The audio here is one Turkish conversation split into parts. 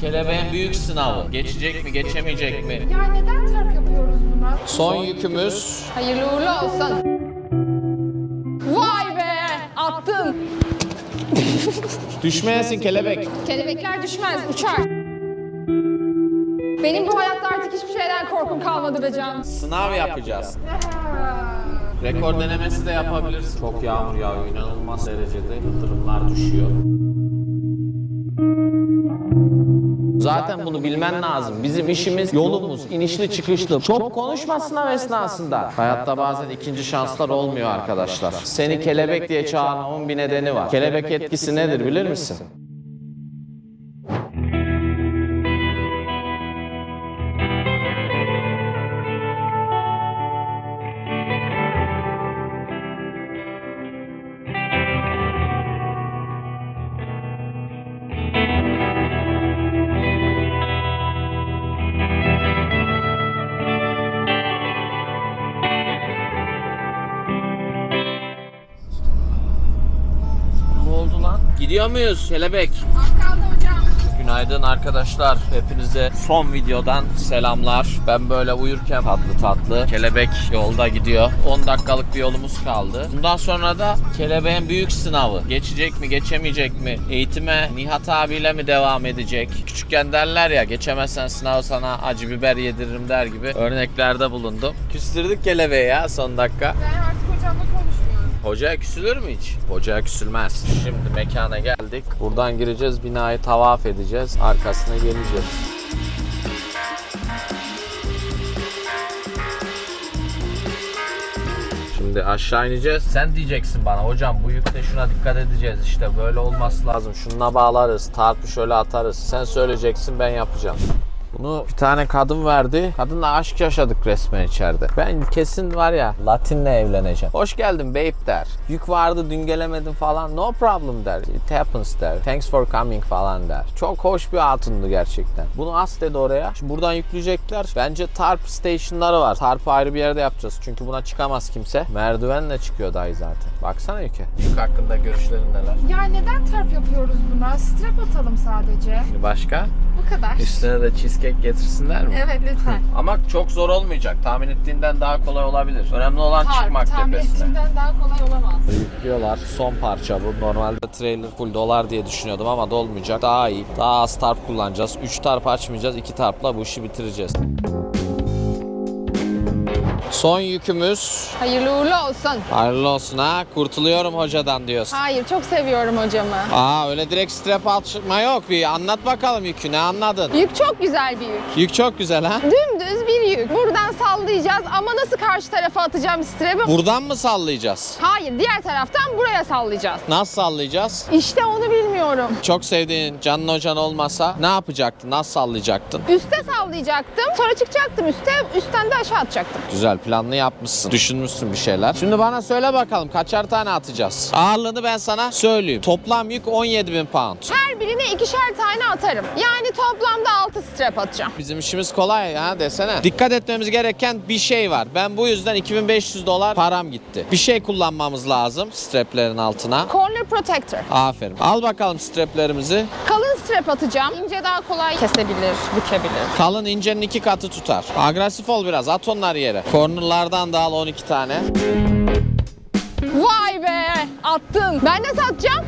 Kelebeğin büyük sınavı. Geçecek mi, geçemeyecek mi? Ya neden terk yapıyoruz buna? Son yükümüz Hayırlı uğurlu olsun. Vay be! Attın. düşmeyesin kelebek. Kelebekler düşmez, uçar. Benim bu hayatta artık hiçbir şeyden korkum kalmadı be Can. Sınav yapacağız. Rekor denemesi de yapabilirsin. Çok yağmur yağıyor, inanılmaz derecede yıldırımlar düşüyor. Zaten bunu bilmen lazım. Bizim işimiz yolumuz inişli çıkışlı. Çok konuşma sınav esnasında. Hayatta bazen ikinci şanslar olmuyor arkadaşlar. Seni kelebek diye çağıran 10 bir nedeni var. Kelebek etkisi nedir bilir misin? Muyuz hocam. Günaydın arkadaşlar. Hepinize son videodan selamlar. Ben böyle uyurken tatlı tatlı kelebek yolda gidiyor. 10 dakikalık bir yolumuz kaldı. Bundan sonra da kelebeğin büyük sınavı. Geçecek mi, geçemeyecek mi? Eğitime Nihat abiyle mi devam edecek? Küçükken derler ya geçemezsen sınavı sana acı biber yediririm der gibi örneklerde bulundum. Küstürdük kelebeği ya son dakika. Ben. Hocaya küsülür mü hiç? Hocaya küsülmez. Şimdi mekana geldik. Buradan gireceğiz, binayı tavaf edeceğiz. Arkasına geleceğiz. Şimdi aşağı ineceğiz. Sen diyeceksin bana hocam bu yükte şuna dikkat edeceğiz. İşte böyle olması lazım. Şununla bağlarız. Tarpı şöyle atarız. Sen söyleyeceksin ben yapacağım. Bunu bir tane kadın verdi. Kadınla aşk yaşadık resmen içeride. Ben kesin var ya Latinle evleneceğim. Hoş geldin babe der. Yük vardı dün gelemedim falan. No problem der. It happens der. Thanks for coming falan der. Çok hoş bir hatundu gerçekten. Bunu as dedi oraya. Şimdi buradan yükleyecekler. Bence tarp stationları var. Tarpı ayrı bir yerde yapacağız. Çünkü buna çıkamaz kimse. Merdivenle çıkıyor dayı zaten. Baksana yüke. Yük hakkında görüşlerin neler? Ya neden terk yapıyoruz buna? Strap atalım sadece. Şimdi başka? Bu kadar. Üstüne de cheesecake getirsinler mi? Evet lütfen. Ama çok zor olmayacak. Tahmin ettiğinden daha kolay olabilir. Önemli olan Tarp çıkmak tahmin tepesine. ettiğimden daha kolay olamaz. Yüklüyorlar. Son parça bu. Normalde trailer full dolar diye düşünüyordum ama dolmayacak. Daha iyi. Daha az tarp kullanacağız. 3 tarp açmayacağız. 2 tarpla bu işi bitireceğiz. Son yükümüz Hayırlı uğurlu olsun. hayırlı olsun ha. Kurtuluyorum hocadan diyorsun. Hayır çok seviyorum hocamı. Aa öyle direkt strap açma yok. Bir anlat bakalım yükü. Ne anladın? Yük çok güzel bir yük. Yük çok güzel ha. Dümdüz bir yük. Buradan sallayacağız ama nasıl karşı tarafa atacağım strap'i? Buradan mı sallayacağız? Hayır diğer taraftan buraya sallayacağız. Nasıl sallayacağız? İşte onu bilmiyorum. Çok sevdiğin Canan Hocan olmasa ne yapacaktın? Nasıl sallayacaktın? Üste sallayacaktım. Sonra çıkacaktım üste. Üstten de aşağı atacaktım. Güzel planlı yapmışsın. Düşünmüşsün bir şeyler. Şimdi bana söyle bakalım kaçar tane atacağız? Ağırlığını ben sana söyleyeyim. Toplam yük 17 bin pound. Her birine ikişer tane atarım. Yani toplamda 6 strap atacağım. Bizim işimiz kolay ya desene. Dikkat etmemiz gereken bir şey var. Ben bu yüzden 2500 dolar param gitti. Bir şey kullanmamız lazım straplerin altına. Corner protector. Aferin. Al bakalım straplerimizi. Kalın strap atacağım. İnce daha kolay kesebilir, bükebilir. Kalın incenin iki katı tutar. Agresif ol biraz. At onları yere. Cornerlardan da al 12 tane. Vay be! Attın. Ben de satacağım.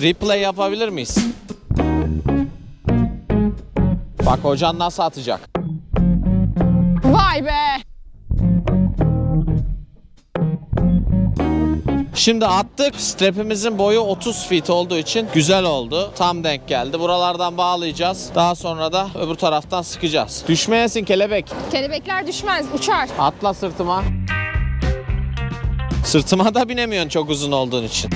Replay yapabilir miyiz? Bak hocan nasıl atacak. Vay be! Şimdi attık. Strapimizin boyu 30 feet olduğu için güzel oldu. Tam denk geldi. Buralardan bağlayacağız. Daha sonra da öbür taraftan sıkacağız. Düşmeyesin kelebek. Kelebekler düşmez, uçar. Atla sırtıma. Sırtıma da binemiyorsun çok uzun olduğun için.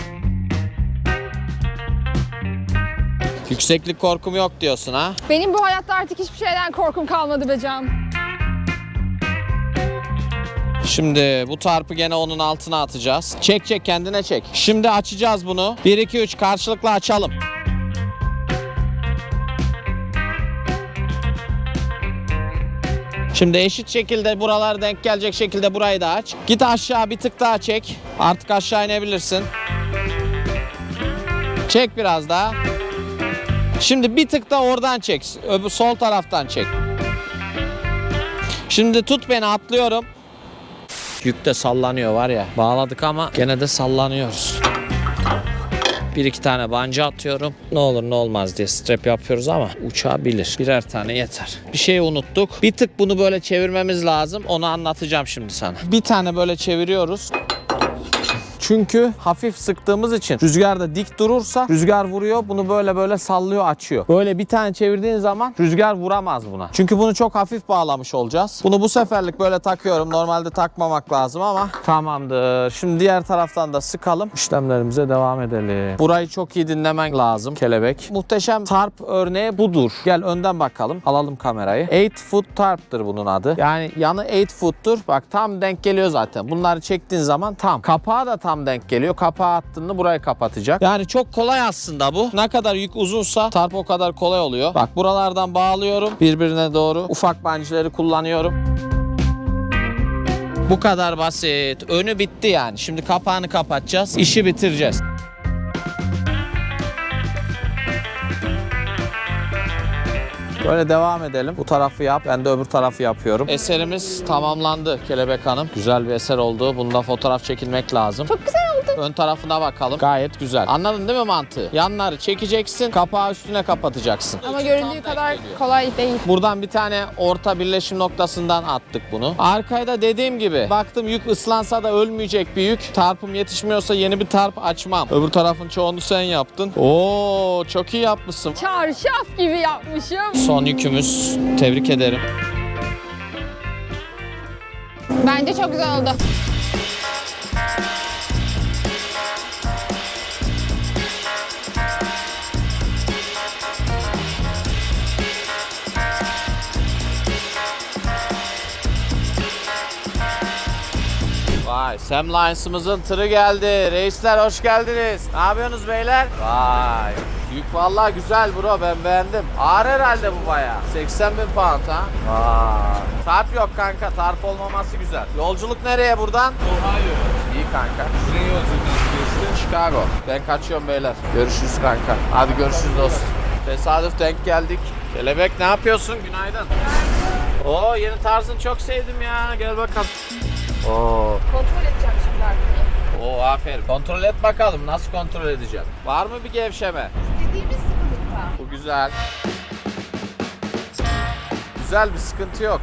Yükseklik korkum yok diyorsun ha? Benim bu hayatta artık hiçbir şeyden korkum kalmadı be Can. Şimdi bu tarpı gene onun altına atacağız. Çek çek kendine çek. Şimdi açacağız bunu. 1 2 3 karşılıklı açalım. Şimdi eşit şekilde buralar denk gelecek şekilde burayı da aç. Git aşağı bir tık daha çek. Artık aşağı inebilirsin. Çek biraz daha. Şimdi bir tık da oradan çek. Öbür sol taraftan çek. Şimdi tut beni atlıyorum. Yük de sallanıyor var ya. Bağladık ama gene de sallanıyoruz. Bir iki tane banca atıyorum. Ne olur ne olmaz diye strap yapıyoruz ama uçağı bilir. Birer tane yeter. Bir şey unuttuk. Bir tık bunu böyle çevirmemiz lazım. Onu anlatacağım şimdi sana. Bir tane böyle çeviriyoruz. Çünkü hafif sıktığımız için rüzgarda dik durursa rüzgar vuruyor bunu böyle böyle sallıyor açıyor. Böyle bir tane çevirdiğin zaman rüzgar vuramaz buna. Çünkü bunu çok hafif bağlamış olacağız. Bunu bu seferlik böyle takıyorum. Normalde takmamak lazım ama tamamdır. Şimdi diğer taraftan da sıkalım. İşlemlerimize devam edelim. Burayı çok iyi dinlemen lazım kelebek. Muhteşem tarp örneği budur. Gel önden bakalım. Alalım kamerayı. 8 foot tarptır bunun adı. Yani yanı 8 foot'tur. Bak tam denk geliyor zaten. Bunları çektiğin zaman tam. Kapağı da tam denk geliyor. Kapağı attığında burayı kapatacak. Yani çok kolay aslında bu. Ne kadar yük uzunsa tarp o kadar kolay oluyor. Bak buralardan bağlıyorum birbirine doğru. Ufak bancileri kullanıyorum. Bu kadar basit. Önü bitti yani. Şimdi kapağını kapatacağız. İşi bitireceğiz. Böyle devam edelim. Bu tarafı yap. Ben de öbür tarafı yapıyorum. Eserimiz tamamlandı Kelebek Hanım. Güzel bir eser oldu. Bunda fotoğraf çekilmek lazım. Çok güzel. Ön tarafına bakalım. Gayet güzel. Anladın değil mi mantığı? Yanları çekeceksin. Kapağı üstüne kapatacaksın. Ama göründüğü kadar kolay değil. Buradan bir tane orta birleşim noktasından attık bunu. Arkaya da dediğim gibi baktım yük ıslansa da ölmeyecek bir yük. Tarpım yetişmiyorsa yeni bir tarp açmam. Öbür tarafın çoğunu sen yaptın. Oo çok iyi yapmışsın. Çarşaf gibi yapmışım. Son yükümüz. Tebrik ederim. Bence çok güzel oldu. Vay Sam Lions'ımızın tırı geldi. Reisler hoş geldiniz. Ne yapıyorsunuz beyler? Vay. Yük vallahi güzel bro ben beğendim. Ağır herhalde bu baya. 80 bin pound ha. Vay. Tarp yok kanka tarp olmaması güzel. Yolculuk nereye buradan? Ohio. İyi kanka. Ne yolculuk? Chicago. Ben kaçıyorum beyler. Görüşürüz kanka. Hadi görüşürüz dostum. Tesadüf denk geldik. Kelebek ne yapıyorsun? Günaydın. Oo yeni tarzını çok sevdim ya. Gel bakalım. Oo. Kontrol edeceğim şimdi arkayı. Oo aferin. Kontrol et bakalım. Nasıl kontrol edeceğim? Var mı bir gevşeme? İstediğimiz sıkılıkta. Bu güzel. Güzel bir sıkıntı yok.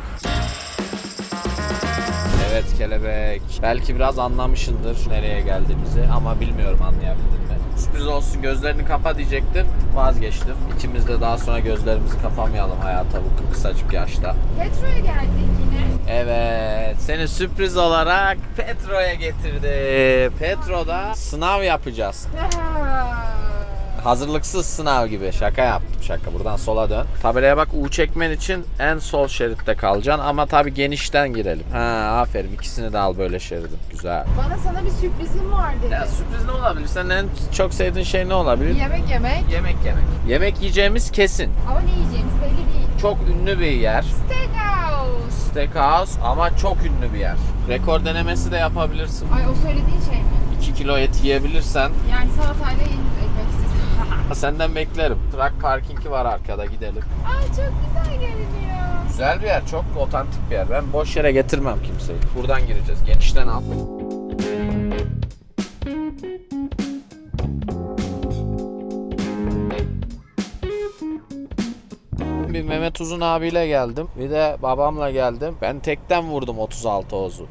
Evet kelebek. Belki biraz anlamışındır nereye geldiğimizi ama bilmiyorum anlayabildin mi? Sürpriz olsun gözlerini kapa diyecektim. Vazgeçtim. İkimiz de daha sonra gözlerimizi kapamayalım hayata bu kısacık yaşta. Petro'ya geldik yine. Evet, seni sürpriz olarak Petro'ya getirdi. Petro'da sınav yapacağız. Hazırlıksız sınav gibi. Şaka yaptım şaka. Buradan sola dön. Tabelaya bak U çekmen için en sol şeritte kalacaksın ama tabii genişten girelim. Ha aferin ikisini de al böyle şeridin. Güzel. Bana sana bir sürprizim var dedi. Ya sürpriz ne olabilir? Senin en çok sevdiğin şey ne olabilir? Yemek yemek. Yemek yemek. Yemek yiyeceğimiz kesin. Ama ne yiyeceğimiz belli değil. Çok ünlü bir yer. Steakhouse. Steakhouse ama çok ünlü bir yer. Rekor denemesi de yapabilirsin. Ay o söylediğin şey mi? 2 kilo et yiyebilirsen Yani salatayla istedim. senden beklerim. Truck parkingi var arkada gidelim. Ay çok güzel görünüyor. Güzel bir yer, çok otantik bir yer. Ben boş yere getirmem kimseyi. Buradan gireceğiz. Genişten al. Bir Mehmet Uzun abiyle geldim. Bir de babamla geldim. Ben tekten vurdum 36 ozu.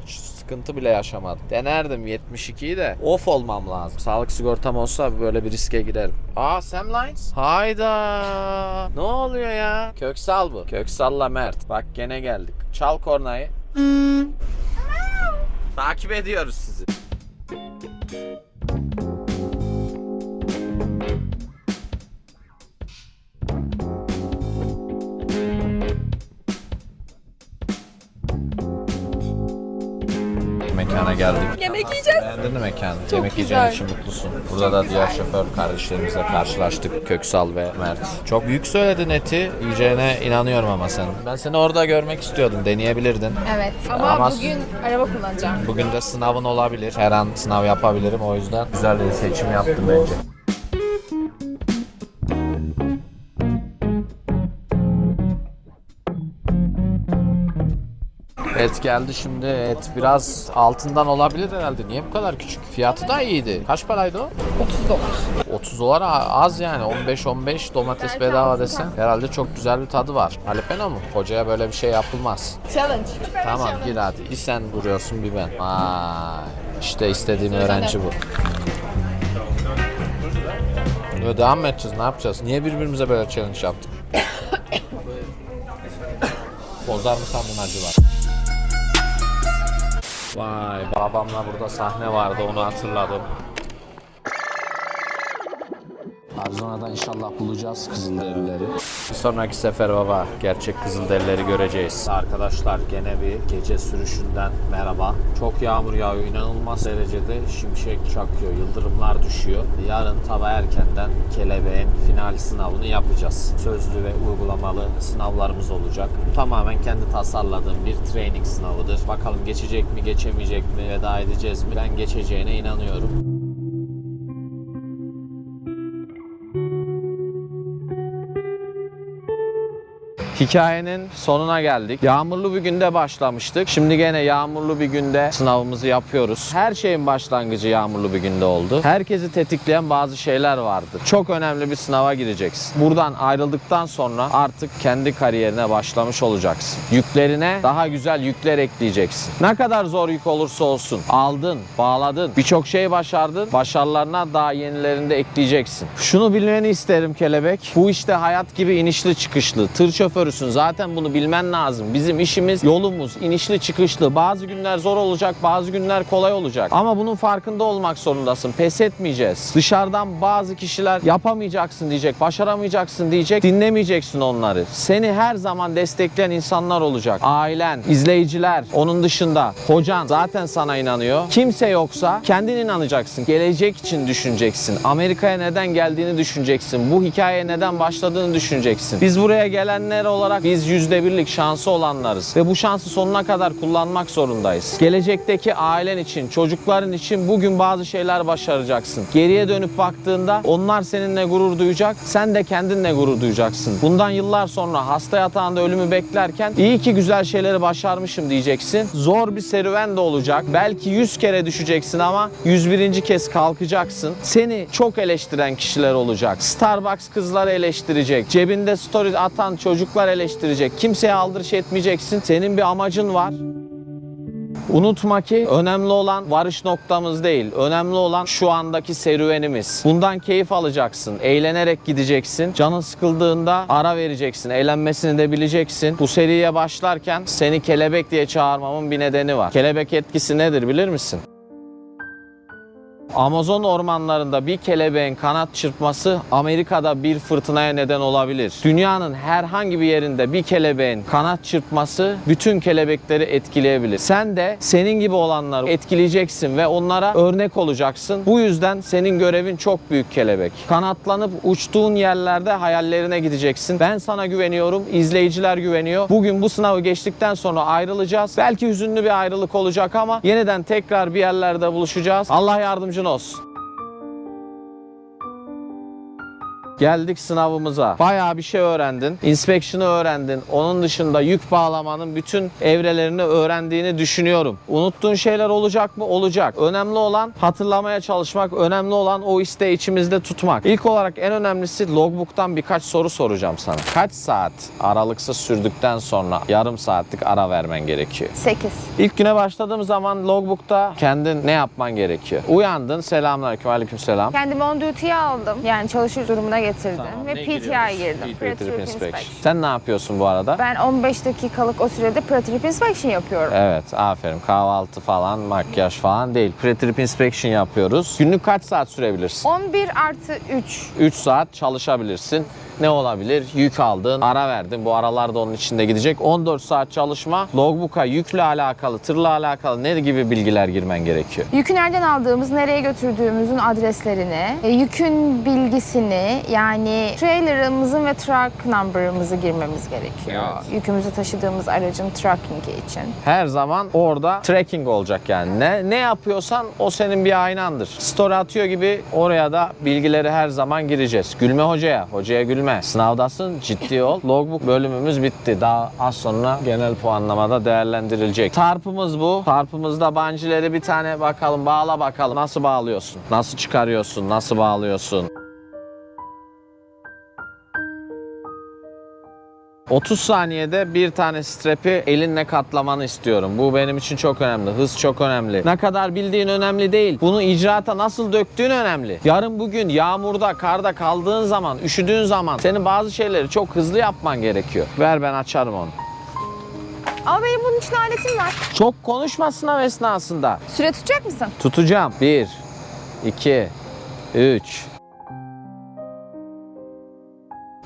Sıkıntı bile yaşamadım. Denerdim 72'yi de off olmam lazım. Sağlık sigortam olsa böyle bir riske girerim. Aa Sam Lines. Hayda. Ne oluyor ya? Köksal bu. Köksal'la Mert. Bak gene geldik. Çal kornayı. Takip ediyoruz sizi. Yemek yiyeceğiz. Beğendin mi mekanı? Çok Yemek güzel. yiyeceğin için mutlusun. Burada da diğer şoför kardeşlerimizle karşılaştık. Köksal ve Mert. Çok büyük söyledin eti. Yiyeceğine inanıyorum ama sen. Ben seni orada görmek istiyordum. Deneyebilirdin. Evet ama, Ama- bugün araba kullanacağım. Bugün de sınavın olabilir. Her an sınav yapabilirim. O yüzden güzel bir seçim yaptım bence. Et geldi şimdi. Et biraz altından olabilir herhalde. Niye bu kadar küçük? Fiyatı da iyiydi. Kaç paraydı o? 30 dolar. 30 dolar az yani. 15-15 domates bedava desen. Herhalde çok güzel bir tadı var. Jalapeno mu? Hocaya böyle bir şey yapılmaz. Challenge. Tamam gir hadi. Bir sen vuruyorsun bir ben. Vay. İşte istediğim öğrenci bu. Yo, devam mı edeceğiz? Ne yapacağız? Niye birbirimize böyle challenge yaptık? Bozar mı sandın acılar? Vay babamla burada sahne vardı onu hatırladım. Arizona'da inşallah bulacağız Kızılderilileri. Bir sonraki sefer baba gerçek Kızılderilileri göreceğiz. Arkadaşlar gene bir gece sürüşünden merhaba. Çok yağmur yağıyor inanılmaz derecede şimşek çakıyor, yıldırımlar düşüyor. Yarın sabah erkenden kelebeğin final sınavını yapacağız. Sözlü ve uygulamalı sınavlarımız olacak. Bu tamamen kendi tasarladığım bir training sınavıdır. Bakalım geçecek mi, geçemeyecek mi, veda edeceğiz mi? Ben geçeceğine inanıyorum. Hikayenin sonuna geldik. Yağmurlu bir günde başlamıştık. Şimdi gene yağmurlu bir günde sınavımızı yapıyoruz. Her şeyin başlangıcı yağmurlu bir günde oldu. Herkesi tetikleyen bazı şeyler vardı. Çok önemli bir sınava gireceksin. Buradan ayrıldıktan sonra artık kendi kariyerine başlamış olacaksın. Yüklerine daha güzel yükler ekleyeceksin. Ne kadar zor yük olursa olsun aldın, bağladın, birçok şey başardın. Başarılarına daha yenilerini de ekleyeceksin. Şunu bilmeni isterim kelebek. Bu işte hayat gibi inişli çıkışlı. Tır şoförüsün zaten bunu bilmen lazım. Bizim işimiz yolumuz inişli çıkışlı. Bazı günler zor olacak, bazı günler kolay olacak. Ama bunun farkında olmak zorundasın. Pes etmeyeceğiz. Dışarıdan bazı kişiler yapamayacaksın diyecek, başaramayacaksın diyecek. Dinlemeyeceksin onları. Seni her zaman destekleyen insanlar olacak. Ailen, izleyiciler, onun dışında hocan zaten sana inanıyor. Kimse yoksa kendin inanacaksın. Gelecek için düşüneceksin. Amerika'ya neden geldiğini düşüneceksin. Bu hikayeye neden başladığını düşüneceksin. Biz buraya gelenler olarak biz yüzde birlik şansı olanlarız. Ve bu şansı sonuna kadar kullanmak zorundayız. Gelecekteki ailen için, çocukların için bugün bazı şeyler başaracaksın. Geriye dönüp baktığında onlar seninle gurur duyacak. Sen de kendinle gurur duyacaksın. Bundan yıllar sonra hasta yatağında ölümü beklerken iyi ki güzel şeyleri başarmışım diyeceksin. Zor bir serüven de olacak. Belki 100 kere düşeceksin ama 101. kez kalkacaksın. Seni çok eleştiren kişiler olacak. Starbucks kızları eleştirecek. Cebinde story atan çocuklar eleştirecek. Kimseye aldırış etmeyeceksin. Senin bir amacın var. Unutma ki önemli olan varış noktamız değil. Önemli olan şu andaki serüvenimiz. Bundan keyif alacaksın. Eğlenerek gideceksin. Canın sıkıldığında ara vereceksin. Eğlenmesini de bileceksin. Bu seriye başlarken seni kelebek diye çağırmamın bir nedeni var. Kelebek etkisi nedir bilir misin? Amazon ormanlarında bir kelebeğin kanat çırpması Amerika'da bir fırtınaya neden olabilir. Dünyanın herhangi bir yerinde bir kelebeğin kanat çırpması bütün kelebekleri etkileyebilir. Sen de senin gibi olanları etkileyeceksin ve onlara örnek olacaksın. Bu yüzden senin görevin çok büyük kelebek. Kanatlanıp uçtuğun yerlerde hayallerine gideceksin. Ben sana güveniyorum, izleyiciler güveniyor. Bugün bu sınavı geçtikten sonra ayrılacağız. Belki hüzünlü bir ayrılık olacak ama yeniden tekrar bir yerlerde buluşacağız. Allah yardımcın olsun. Geldik sınavımıza. Bayağı bir şey öğrendin. Inspection'ı öğrendin. Onun dışında yük bağlamanın bütün evrelerini öğrendiğini düşünüyorum. Unuttuğun şeyler olacak mı? Olacak. Önemli olan hatırlamaya çalışmak. Önemli olan o isteği içimizde tutmak. İlk olarak en önemlisi logbook'tan birkaç soru soracağım sana. Kaç saat aralıksız sürdükten sonra yarım saatlik ara vermen gerekiyor? 8. İlk güne başladığım zaman logbook'ta kendin ne yapman gerekiyor? Uyandın, selamünaleyküm, aleykümselam. Kendimi on duty'ye aldım. Yani çalışır durumuna getirdim. Ve ne PTI'ye giriyoruz? girdim. Pre-trip inspection. Sen ne yapıyorsun bu arada? Ben 15 dakikalık o sürede pre-trip inspection yapıyorum. Evet, aferin. Kahvaltı falan, makyaj falan değil. Pre-trip inspection yapıyoruz. Günlük kaç saat sürebilirsin? 11 artı 3. 3 saat çalışabilirsin. Ne olabilir? Yük aldın, ara verdin. Bu aralar da onun içinde gidecek. 14 saat çalışma. Logbook'a yükle alakalı, tırla alakalı ne gibi bilgiler girmen gerekiyor? Yükü nereden aldığımız, nereye götürdüğümüzün adreslerini, e, yükün bilgisini yani trailer'ımızın ve truck number'ımızı girmemiz gerekiyor. Evet. Yükümüzü taşıdığımız aracın tracking'i için. her zaman orada tracking olacak yani. Ne, ne yapıyorsan o senin bir aynandır. Story atıyor gibi oraya da bilgileri her zaman gireceğiz. Gülme hocaya, hocaya gülme Üzülme. Sınavdasın ciddi ol. Logbook bölümümüz bitti. Daha az sonra genel puanlamada değerlendirilecek. Tarpımız bu. Tarpımızda bancileri bir tane bakalım bağla bakalım. Nasıl bağlıyorsun? Nasıl çıkarıyorsun? Nasıl bağlıyorsun? 30 saniyede bir tane strepi elinle katlamanı istiyorum. Bu benim için çok önemli. Hız çok önemli. Ne kadar bildiğin önemli değil. Bunu icraata nasıl döktüğün önemli. Yarın bugün yağmurda, karda kaldığın zaman, üşüdüğün zaman senin bazı şeyleri çok hızlı yapman gerekiyor. Ver ben açarım onu. Ama benim bunun için aletim var. Çok konuşma sınav esnasında. Süre tutacak mısın? Tutacağım. 1, 2, 3,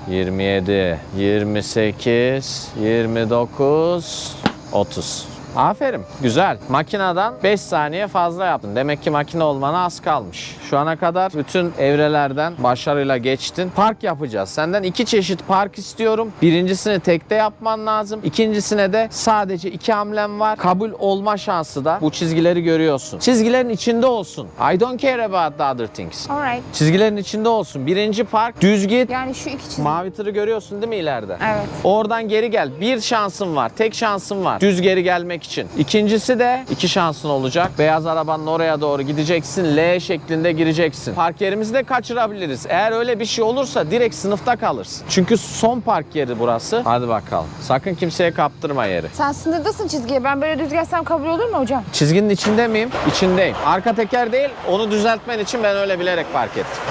27, 28, 29, 30. Aferin. Güzel. Makineden 5 saniye fazla yaptın. Demek ki makine olmana az kalmış. Şu ana kadar bütün evrelerden başarıyla geçtin. Park yapacağız. Senden iki çeşit park istiyorum. Birincisini tekte yapman lazım. İkincisine de sadece iki hamlem var. Kabul olma şansı da bu çizgileri görüyorsun. Çizgilerin içinde olsun. I don't care about the other things. Alright. Çizgilerin içinde olsun. Birinci park düz git. Yani şu iki çizgi. Mavi tırı görüyorsun değil mi ileride? Evet. Oradan geri gel. Bir şansın var. Tek şansın var. Düz geri gelmek için. İkincisi de iki şansın olacak. Beyaz arabanın oraya doğru gideceksin. L şeklinde gireceksin. Park yerimizi de kaçırabiliriz. Eğer öyle bir şey olursa direkt sınıfta kalırsın. Çünkü son park yeri burası. Hadi bakalım. Sakın kimseye kaptırma yeri. Sen sınırdasın çizgiye. Ben böyle düz gelsem kabul olur mu hocam? Çizginin içinde miyim? İçindeyim. Arka teker değil, onu düzeltmen için ben öyle bilerek park ettim.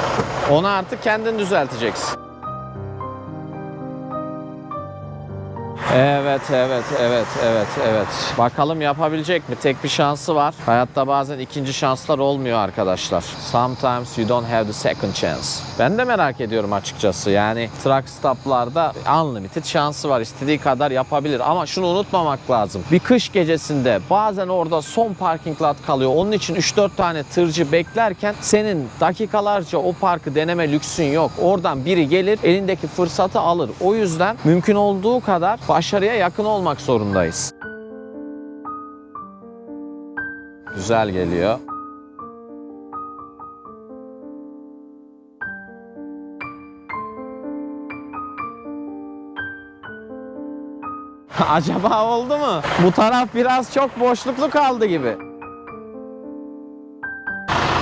Onu artık kendin düzelteceksin. Evet, evet, evet, evet, evet. Bakalım yapabilecek mi? Tek bir şansı var. Hayatta bazen ikinci şanslar olmuyor arkadaşlar. Sometimes you don't have the second chance. Ben de merak ediyorum açıkçası. Yani truck stoplarda unlimited şansı var. İstediği kadar yapabilir. Ama şunu unutmamak lazım. Bir kış gecesinde bazen orada son parking lot kalıyor. Onun için 3-4 tane tırcı beklerken senin dakikalarca o parkı deneme lüksün yok. Oradan biri gelir elindeki fırsatı alır. O yüzden mümkün olduğu kadar başarıya yakın olmak zorundayız. Güzel geliyor. Acaba oldu mu? Bu taraf biraz çok boşluklu kaldı gibi.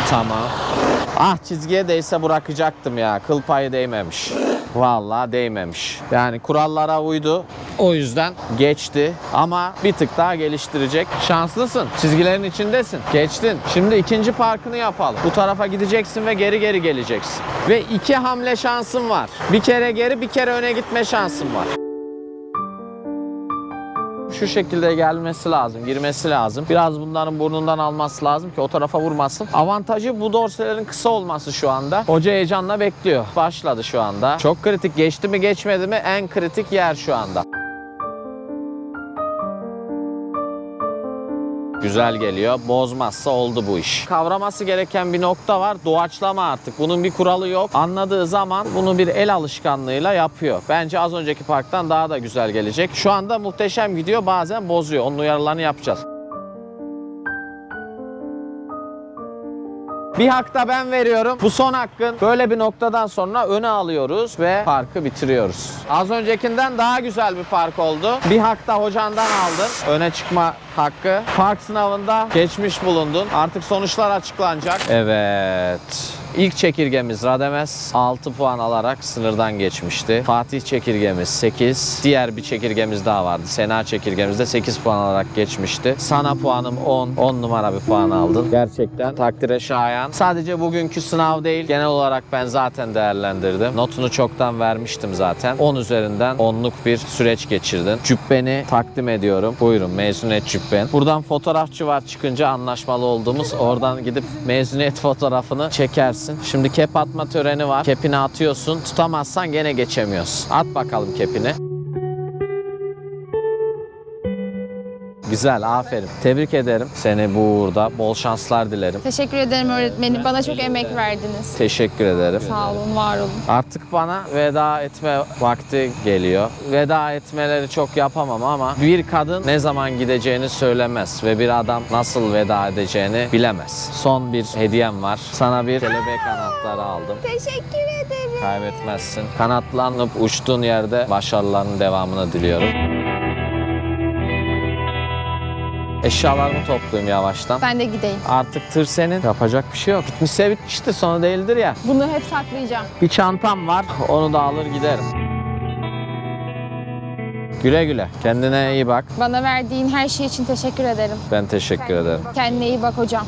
Tamam. Ah çizgiye değse bırakacaktım ya. Kıl payı değmemiş. Vallahi değmemiş. Yani kurallara uydu. O yüzden geçti. Ama bir tık daha geliştirecek. Şanslısın. Çizgilerin içindesin. Geçtin. Şimdi ikinci parkını yapalım. Bu tarafa gideceksin ve geri geri geleceksin. Ve iki hamle şansın var. Bir kere geri bir kere öne gitme şansın var şu şekilde gelmesi lazım, girmesi lazım. Biraz bunların burnundan alması lazım ki o tarafa vurmasın. Avantajı bu dorselerin kısa olması şu anda. Hoca heyecanla bekliyor. Başladı şu anda. Çok kritik. Geçti mi geçmedi mi en kritik yer şu anda. Güzel geliyor. Bozmazsa oldu bu iş. Kavraması gereken bir nokta var. Doğaçlama artık. Bunun bir kuralı yok. Anladığı zaman bunu bir el alışkanlığıyla yapıyor. Bence az önceki parktan daha da güzel gelecek. Şu anda muhteşem gidiyor. Bazen bozuyor. Onun uyarılarını yapacağız. Bir hak da ben veriyorum. Bu son hakkın. Böyle bir noktadan sonra öne alıyoruz ve parkı bitiriyoruz. Az öncekinden daha güzel bir park oldu. Bir hak da hocandan aldın. Öne çıkma hakkı. Park sınavında geçmiş bulundun. Artık sonuçlar açıklanacak. Evet. İlk çekirgemiz Rademes 6 puan alarak sınırdan geçmişti. Fatih çekirgemiz 8. Diğer bir çekirgemiz daha vardı. Sena çekirgemiz de 8 puan alarak geçmişti. Sana puanım 10. 10 numara bir puan aldın. Gerçekten takdire şayan. Sadece bugünkü sınav değil. Genel olarak ben zaten değerlendirdim. Notunu çoktan vermiştim zaten. 10 üzerinden 10'luk bir süreç geçirdin. Cübbeni takdim ediyorum. Buyurun mezuniyet cübben. Buradan fotoğrafçı var çıkınca anlaşmalı olduğumuz. Oradan gidip mezuniyet fotoğrafını çekersin. Şimdi kep atma töreni var. Kepini atıyorsun. Tutamazsan gene geçemiyorsun. At bakalım kepini. Güzel, aferin. Tebrik ederim seni bu uğurda. Bol şanslar dilerim. Teşekkür ederim öğretmenim. Bana çok emek verdiniz. Teşekkür ederim. Sağ olun, var olun. Artık bana veda etme vakti geliyor. Veda etmeleri çok yapamam ama bir kadın ne zaman gideceğini söylemez ve bir adam nasıl veda edeceğini bilemez. Son bir hediyem var. Sana bir kelebek anahtarı aldım. Teşekkür ederim. kaybetmezsin. Kanatlanıp uçtuğun yerde başarıların devamını diliyorum. Eşyalarımı toplayayım yavaştan. Ben de gideyim. Artık tır senin. Yapacak bir şey yok. Bitmişse bitmiştir. Sonra değildir ya. Bunu hep saklayacağım. Bir çantam var. Onu da alır giderim. Güle güle. Kendine iyi bak. Bana verdiğin her şey için teşekkür ederim. Ben teşekkür ederim. Kendine iyi bak hocam.